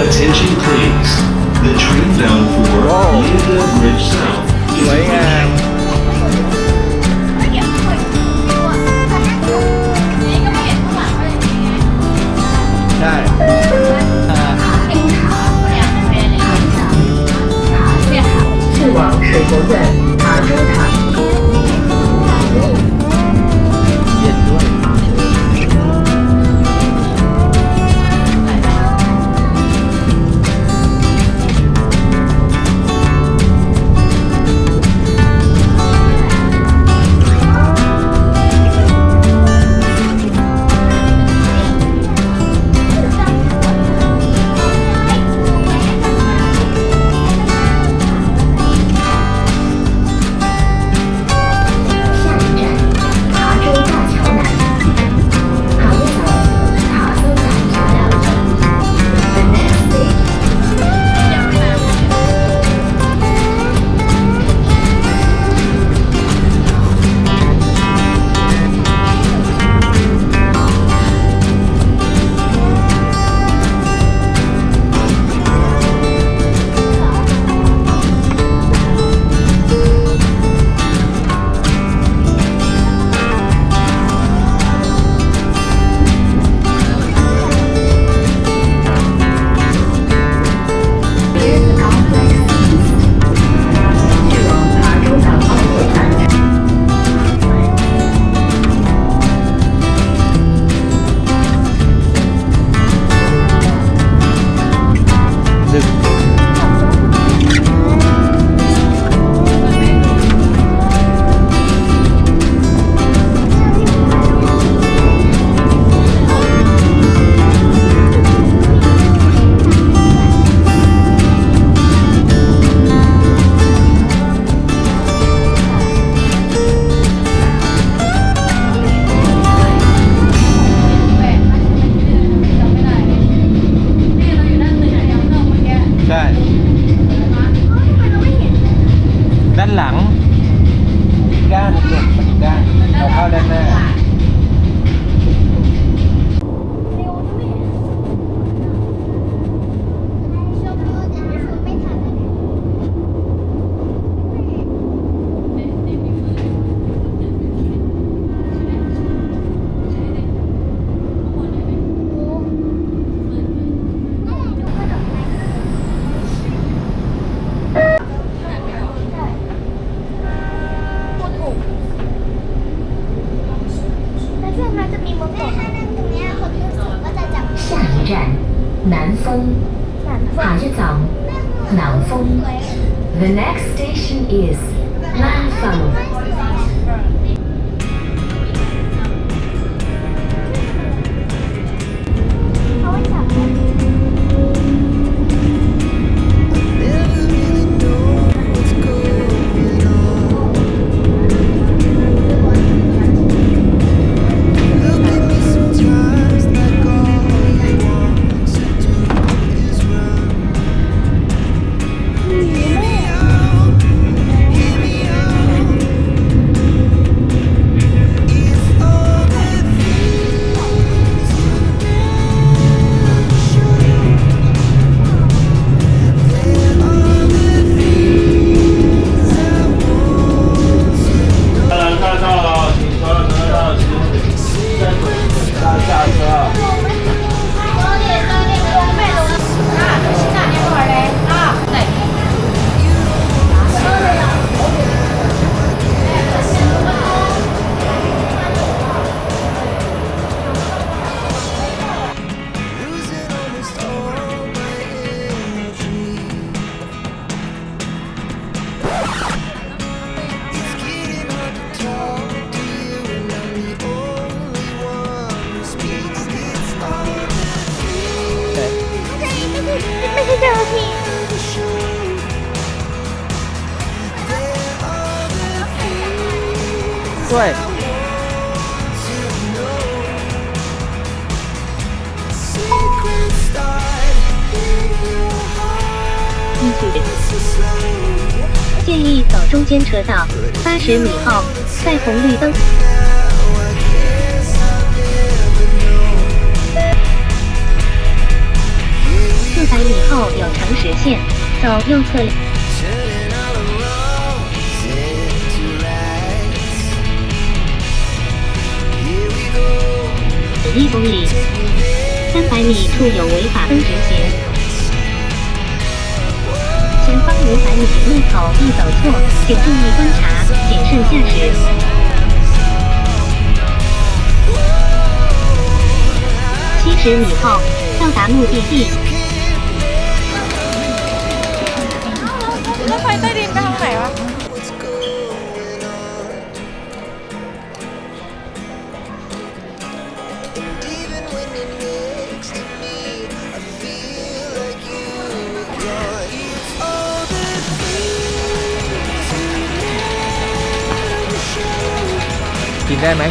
Attention please. The train bound for Leopold Bridge South is approaching. ใช่เอ่อ去往水国院塔州塔。对。建议走中间车道八十米后在红绿灯。四百米后有橙实线，走右侧。一公里，三百米处有违法分直线。前方五百米路口易走错，请注意观察，谨慎驾驶。七十米后到达目的地。 รถไฟใต้ดินไปทางไหนวะ ได้ไหม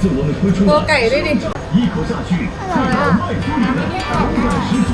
次我们推出，多给点点。一口下去，再到卖出。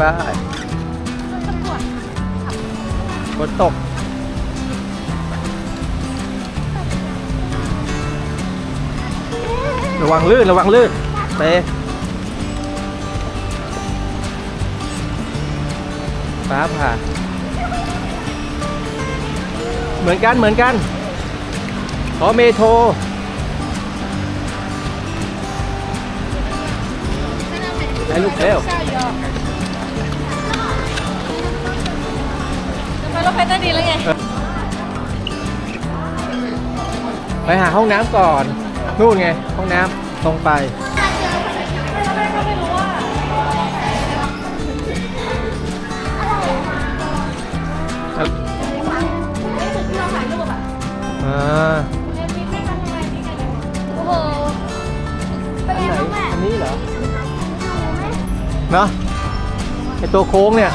ป๊ป้ายฝนตก ระวังลื่น ระวังลื่นเป๊ฟ้าผ่า เหมือนกันเหมือนกันขอเมโทรให้ลูกเร็ว ไปรถไฟใต้ดินแล้วไง ไปหาห้องน้ำก่อน นู่นไง ห้องน้ำตรงไป อ่าโอ้โหเป็นอันไงไหนบ้างแม่อันนี้เหรอ เนาะไอตัวโค้งเนี่ย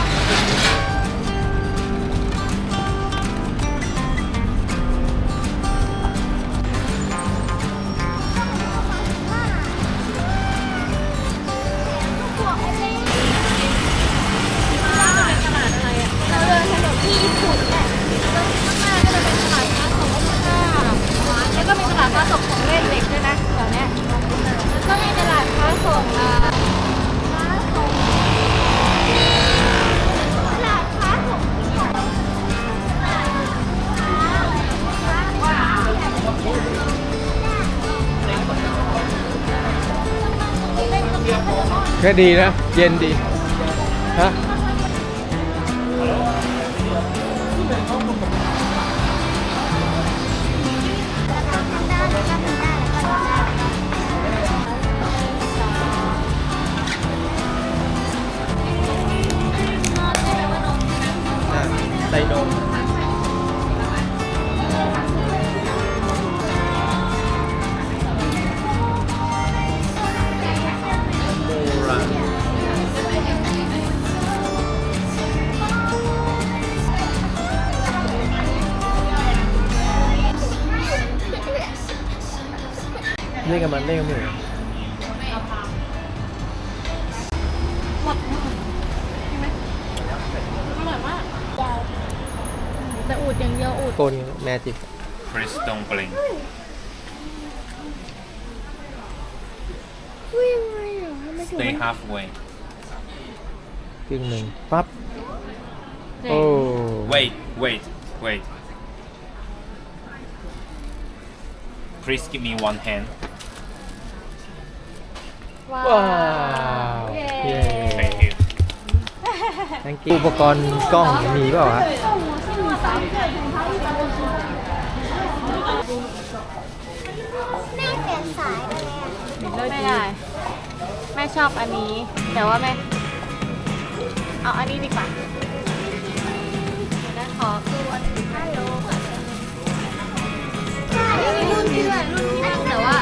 ก็ดีนะ เย็นดี ฮะ เล่นกับมันเล่นกับหมูอร่อยมากแต่อูดอย่างเดียวอูด โกนแมจิก Chris dumpling วิ่งไงเหรอทำไมถึง stay halfway ครึ่งหนึ่งปั๊บ เจ๋งโอ้ wait wait wait Chris give me one hand ว้าว้าวเย้เย้ thank you thank you อุปกรณ์กล้องมีเปล่าฮะแม่เปลี่ยนสายเลยอะไม่ได้ แม่ชอบอันนี้ แต่ว่าแม่ เอาอันนี้ดีกว่าแล้วขอคือวันฮัลโหลใช่รุ่นที่แบบรุ่นที่นั่งแต่ว่า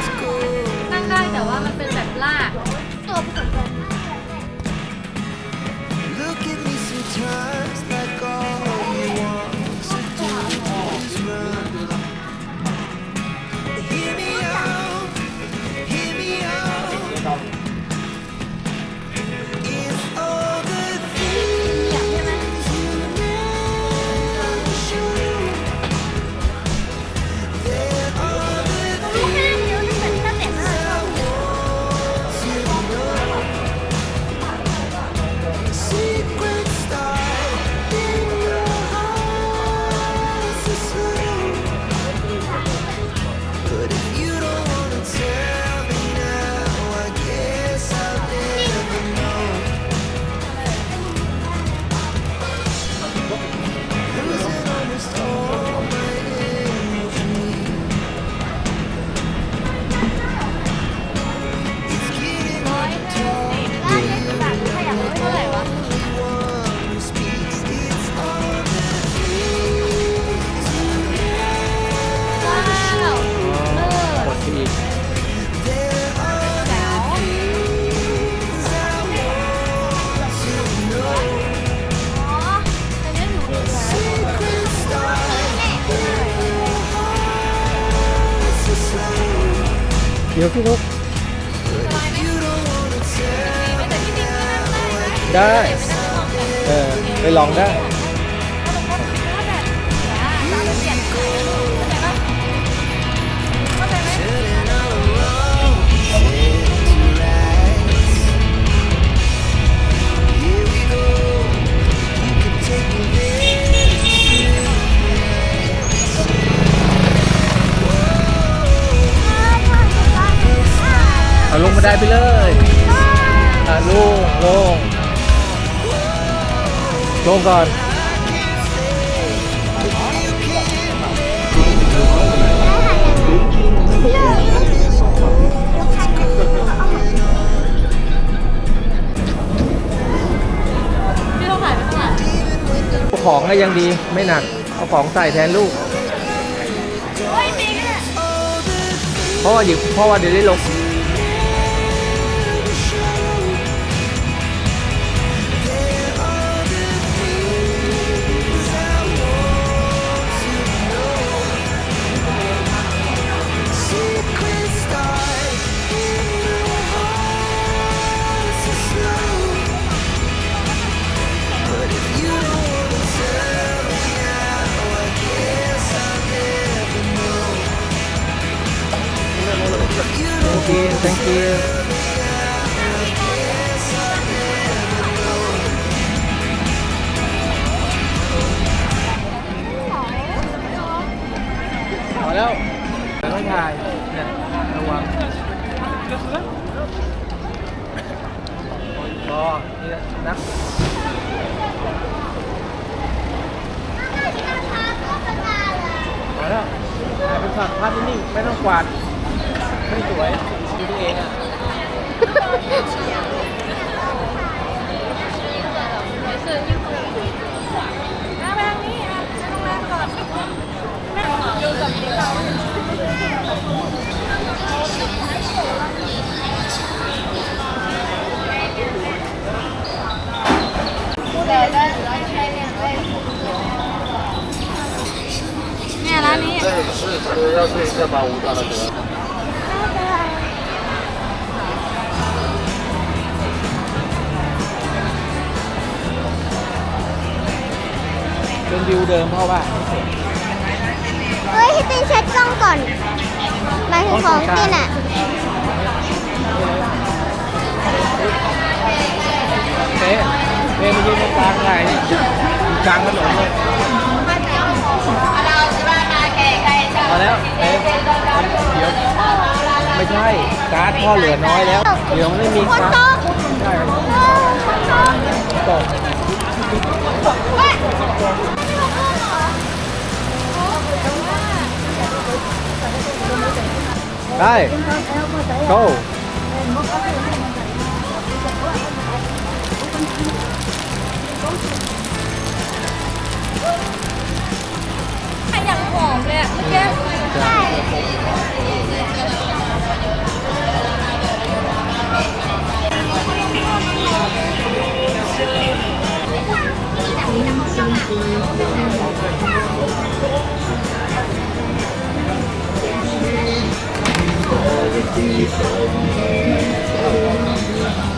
นั่งได้แต่ว่ามันเป็นแบบ ล่าตัวผสมกัน ก็นั่งได้นะ ได้ เออ ไปลองได้ ลงก่อนพี่ต้องถ่ายไปเท่าไหร่เอาของก็ยังดีไม่หนัก เอาของใส่แทนลูกเพราะว่าเดี๋ยวเพราะว่าเดี๋ยวได้ลง you thank you พอแล้วแล้วก็ถ่ายเนี่ยระวังรอนี่นักมาแล้วถ่ายเป็นภาพนิ่งๆไม่ต้องกวาดไม่สวย 年啊。对，是，要是要把舞蹈的。 วิวเดิมเพราะว่าเฮ้ยให้ตินเช็ดกล้องก่อนหมายถึงของตินอะเป๊ะเป๊ะมายืนตรงกลางไงอยู่กลางถนนเลยพอแล้วเป๊ะเดี๋ยวไม่ใช่การ์ดพ่อเหลือน้อยแล้ว เดี๋ยวไม่มีคนการ์ดโต๊ะใช่เออคนโต๊ะตก เฮ้ย ได้ go อย่างหอมเลยอะแก Thank you.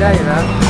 ได้อยู่นะ